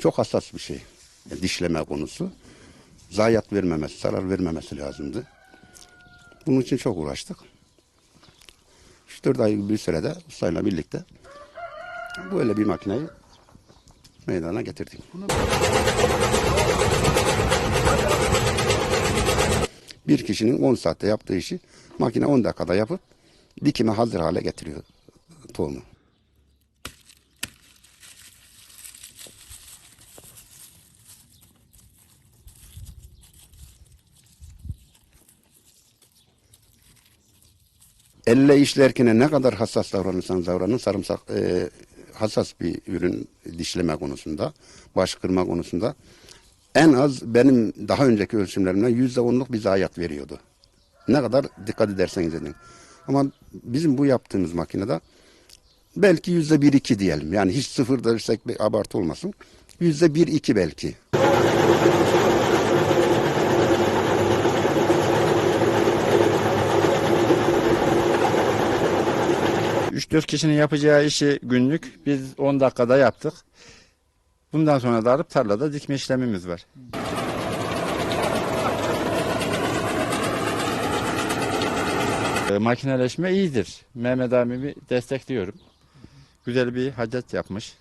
çok hassas bir şey. Yani dişleme konusu. Zayiat vermemesi, zarar vermemesi lazımdı. Bunun için çok uğraştık. 3-4 ay bir sürede ustayla birlikte böyle bir makineyi meydana getirdik. Bir kişinin 10 saatte yaptığı işi makine 10 dakikada yapıp dikime hazır hale getiriyor tohumu. Elle işlerken ne kadar hassas davranırsan davranın sarımsak e, hassas bir ürün dişleme konusunda, baş kırma konusunda en az benim daha önceki ölçümlerimden yüzde onluk bir zayiat veriyordu. Ne kadar dikkat ederseniz edin. Ama bizim bu yaptığımız makinede belki yüzde bir iki diyelim. Yani hiç sıfır dersek bir abartı olmasın. Yüzde bir iki belki. 3-4 kişinin yapacağı işi günlük biz 10 dakikada yaptık. Bundan sonra da alıp tarlada dikme işlemimiz var. E, makineleşme iyidir. Mehmet abimi destekliyorum. Güzel bir hacet yapmış.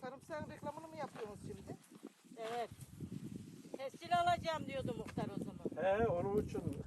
Sarımsağın reklamını mı yapıyorsunuz şimdi? Evet. Tescil alacağım diyordu muhtar o zaman. He onun için